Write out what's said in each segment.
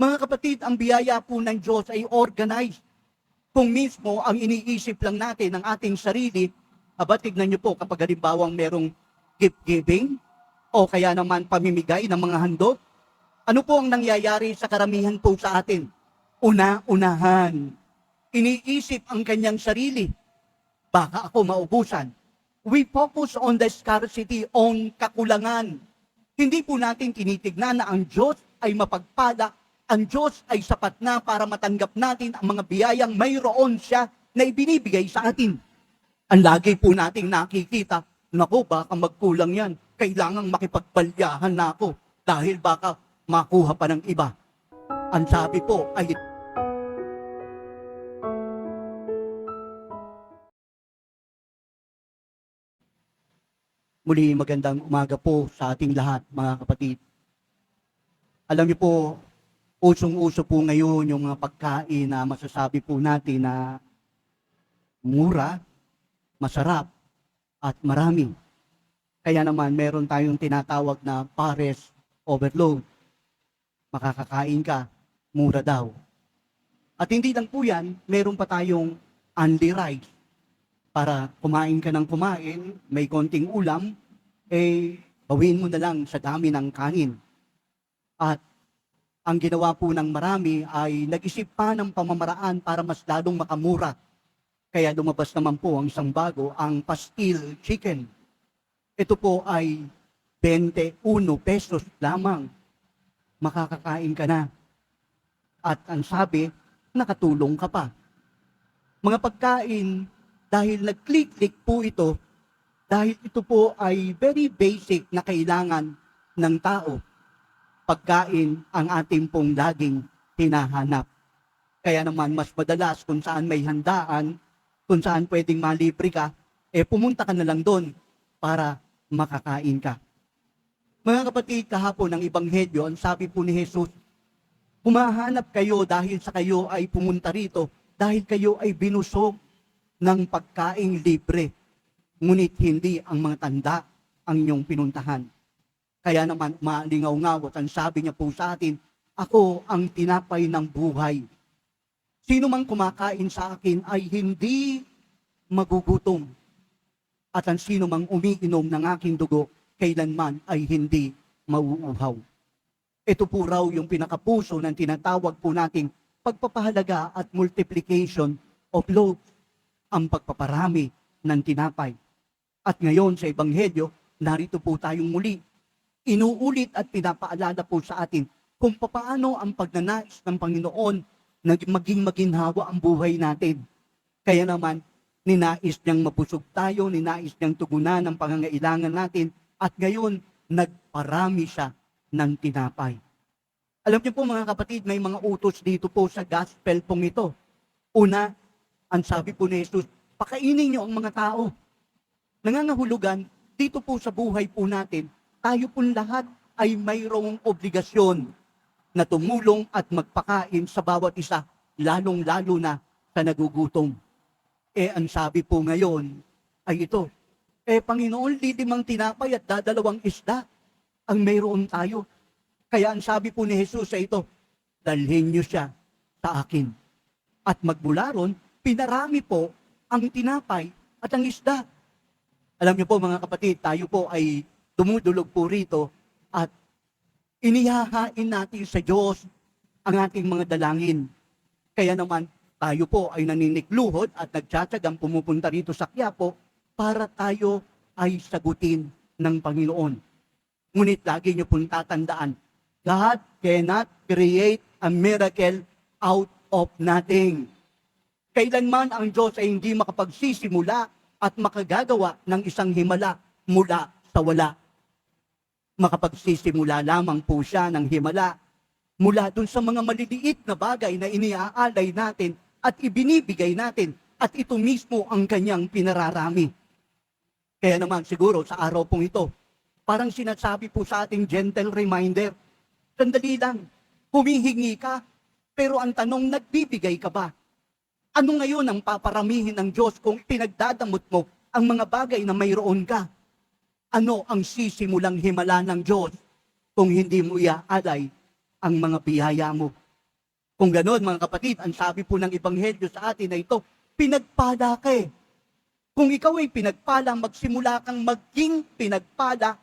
Mga kapatid, ang biyaya po ng Diyos ay organized. Kung mismo ang iniisip lang natin ng ating sarili, aba tignan niyo po kapag halimbawang merong gift giving o kaya naman pamimigay ng mga handog, ano po ang nangyayari sa karamihan po sa atin? Una-unahan. Iniisip ang kanyang sarili. Baka ako maubusan. We focus on the scarcity, on kakulangan. Hindi po natin tinitignan na ang Diyos ay mapagpala, ang Diyos ay sapat na para matanggap natin ang mga biyayang mayroon siya na ibinibigay sa atin. Ang lagi po nating nakikita, naku, baka magkulang yan. Kailangang makipagbalyahan na ako dahil baka makuha pa ng iba. Ang sabi po ay Muli magandang umaga po sa ating lahat mga kapatid. Alam niyo po, usong-uso po ngayon yung mga pagkain na masasabi po natin na mura, masarap, at marami. Kaya naman meron tayong tinatawag na pares overload. Makakakain ka, mura daw. At hindi lang po yan, meron pa tayong only rice. Para kumain ka ng kumain, may konting ulam, eh, bawin mo na lang sa dami ng kanin. At ang ginawa po ng marami ay nag-isip pa ng pamamaraan para mas lalong makamura. Kaya lumabas naman po ang isang bago, ang pastil chicken. Ito po ay 21 pesos lamang. Makakakain ka na. At ang sabi, nakatulong ka pa. Mga pagkain, dahil nag-click-click po ito, dahil ito po ay very basic na kailangan ng tao. Pagkain ang ating pong laging hinahanap. Kaya naman mas madalas kung saan may handaan, kung saan pwedeng malibre ka, eh pumunta ka na lang doon para makakain ka. Mga kapatid, kahapon ng Ebanghelyo, ang sabi po ni Jesus, humahanap kayo dahil sa kayo ay pumunta rito, dahil kayo ay binusog ng pagkaing libre. Ngunit hindi ang mga tanda ang inyong pinuntahan. Kaya naman malingaw-ngaw at ang sabi niya po sa atin, ako ang tinapay ng buhay. Sino mang kumakain sa akin ay hindi magugutom. At ang sino mang umiinom ng aking dugo, kailanman ay hindi mauuhaw. Ito po raw yung pinakapuso ng tinatawag po nating pagpapahalaga at multiplication of loaves, ang pagpaparami ng tinapay. At ngayon sa Ebanghelyo, narito po tayong muli. Inuulit at pinapaalala po sa atin kung paano ang pagnanais ng Panginoon na maging maginhawa ang buhay natin. Kaya naman, ninais niyang mabusog tayo, ninais niyang tugunan ang pangangailangan natin, at ngayon, nagparami siya ng tinapay. Alam niyo po mga kapatid, may mga utos dito po sa gospel pong ito. Una, ang sabi po ni Jesus, pakainin niyo ang mga tao. Nangangahulugan, dito po sa buhay po natin, tayo po lahat ay mayroong obligasyon na tumulong at magpakain sa bawat isa, lalong-lalo na sa nagugutom. Eh, ang sabi po ngayon ay ito, eh, Panginoon, lilimang tinapay at dadalawang isda ang mayroon tayo. Kaya ang sabi po ni Jesus sa ito, dalhin niyo siya sa akin. At magmula ron, pinarami po ang tinapay at ang isda. Alam niyo po mga kapatid, tayo po ay dumudulog po rito at inihahain natin sa Diyos ang ating mga dalangin. Kaya naman, tayo po ay naninikluhod at nagtsatsagang pumupunta rito sa Quiapo para tayo ay sagutin ng Panginoon. Ngunit lagi niyo pong tatandaan, God cannot create a miracle out of nothing. Kailanman ang Diyos ay hindi makapagsisimula at makagagawa ng isang himala mula sa wala. Makapagsisimula lamang po siya ng himala mula dun sa mga maliliit na bagay na iniaalay natin at ibinibigay natin at ito mismo ang kanyang pinararami. Kaya naman siguro sa araw pong ito, parang sinasabi po sa ating gentle reminder, sandali lang, humihingi ka, pero ang tanong, nagbibigay ka ba? Ano ngayon ang paparamihin ng Diyos kung pinagdadamot mo ang mga bagay na mayroon ka? Ano ang sisimulang himala ng Diyos kung hindi mo iaalay ang mga biyaya mo Kung ganoon mga kapatid, ang sabi po ng Ebanghelyo sa atin na ito, pinagpala ka eh. Kung ikaw ay pinagpala, magsimula kang maging pinagpala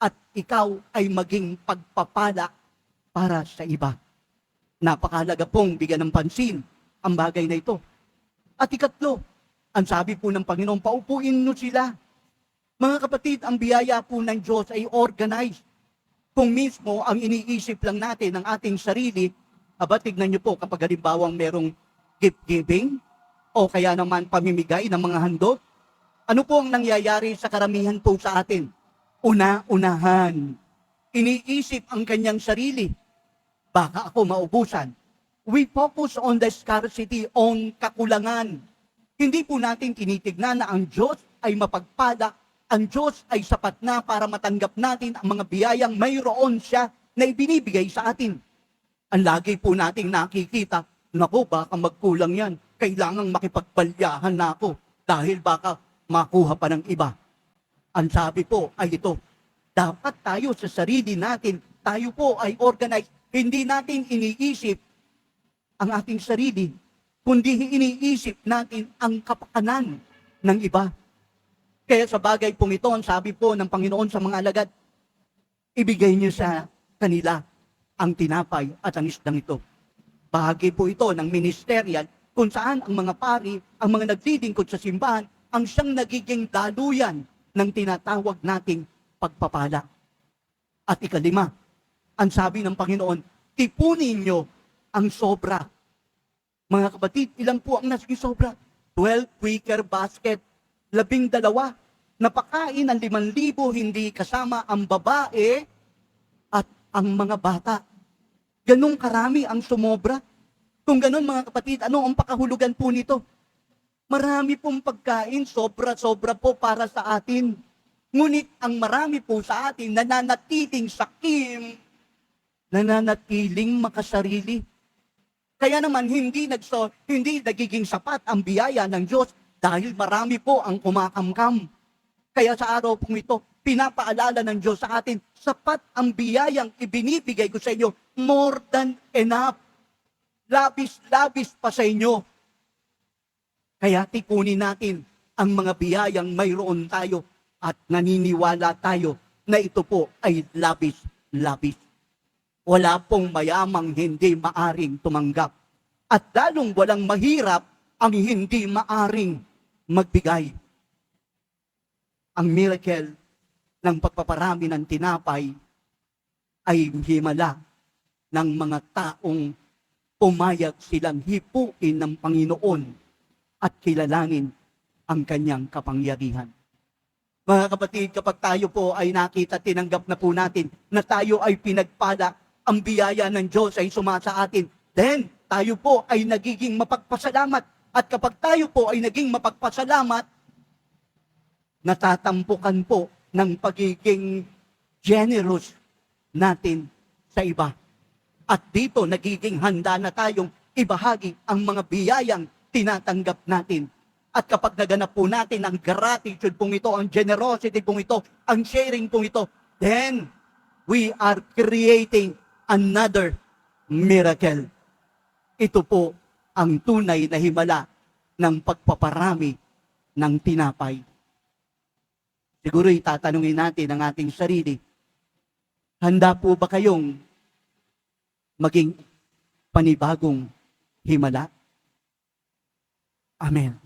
at ikaw ay maging pagpapala para sa iba. Napakalaga pong bigyan ng pansin ang bagay na ito. At ikatlo, ang sabi po ng Panginoon, paupuin nyo sila. Mga kapatid, ang biyaya po ng Diyos ay organized. Kung mismo ang iniisip lang natin ng ating sarili, aba tignan nyo po kapag halimbawang merong gift giving o kaya naman pamimigay ng mga handog, ano po ang nangyayari sa karamihan po sa atin? Una-unahan. Iniisip ang kanyang sarili. Baka ako maubusan. We focus on the scarcity, on kakulangan. Hindi po natin tinitignan na ang Diyos ay mapagpala, ang Diyos ay sapat na para matanggap natin ang mga biyayang mayroon siya na ibinibigay sa atin. Ang lagi po nating nakikita, naku, baka magkulang yan. Kailangang makipagbalyahan na ako dahil baka makuha pa ng iba. Ang sabi po ay ito, dapat tayo sa sarili natin, tayo po ay organized. Hindi natin iniisip ang ating sarili, kundi iniisip natin ang kapakanan ng iba. Kaya sa bagay pong ito, ang sabi po ng Panginoon sa mga alagad, ibigay niyo sa kanila ang tinapay at ang isdang ito. Bahagi po ito ng ministerial kung saan ang mga pari, ang mga nagtitingkod sa simbahan, ang siyang nagiging daluyan ng tinatawag nating pagpapala. At ikalima, ang sabi ng Panginoon, tipunin nyo ang sobra. Mga kapatid, ilan po ang naging sobra? 12 wicker basket, labing dalawa. Napakain ng limang libo, hindi kasama ang babae at ang mga bata. Ganong karami ang sumobra. Kung ganon mga kapatid, ano ang pakahulugan po nito? Marami pong pagkain, sobra-sobra po para sa atin. Ngunit ang marami po sa atin nananatiling sakim, nananatiling makasarili. Kaya naman hindi nagso, hindi nagiging sapat ang biyaya ng Diyos dahil marami po ang kumakamkam. Kaya sa araw pong ito, pinapaalala ng Diyos sa atin, sapat ang biyayang ibinibigay ko sa inyo, more than enough. Labis-labis pa sa inyo. Kaya tipunin natin ang mga biyayang mayroon tayo at naniniwala tayo na ito po ay labis-labis. Wala pong mayamang hindi maaring tumanggap. At lalong walang mahirap ang hindi maaring magbigay. Ang miracle ng pagpaparami ng tinapay ay himala ng mga taong pumayag silang hipuin ng Panginoon at kilalanin ang kanyang kapangyarihan. Mga kapatid, kapag tayo po ay nakita, tinanggap na po natin na tayo ay pinagpala, ang biyaya ng Diyos ay sumasa atin, then tayo po ay nagiging mapagpasalamat. At kapag tayo po ay naging mapagpasalamat, natatampukan po ng pagiging generous natin sa iba. At dito nagiging handa na tayong ibahagi ang mga biyayang tinatanggap natin. At kapag naganap po natin ang gratitude pong ito, ang generosity pong ito, ang sharing pong ito, then we are creating another miracle. Ito po ang tunay na himala ng pagpaparami ng tinapay. Siguro itatanungin natin ang ating sarili, handa po ba kayong maging panibagong himala? Amen.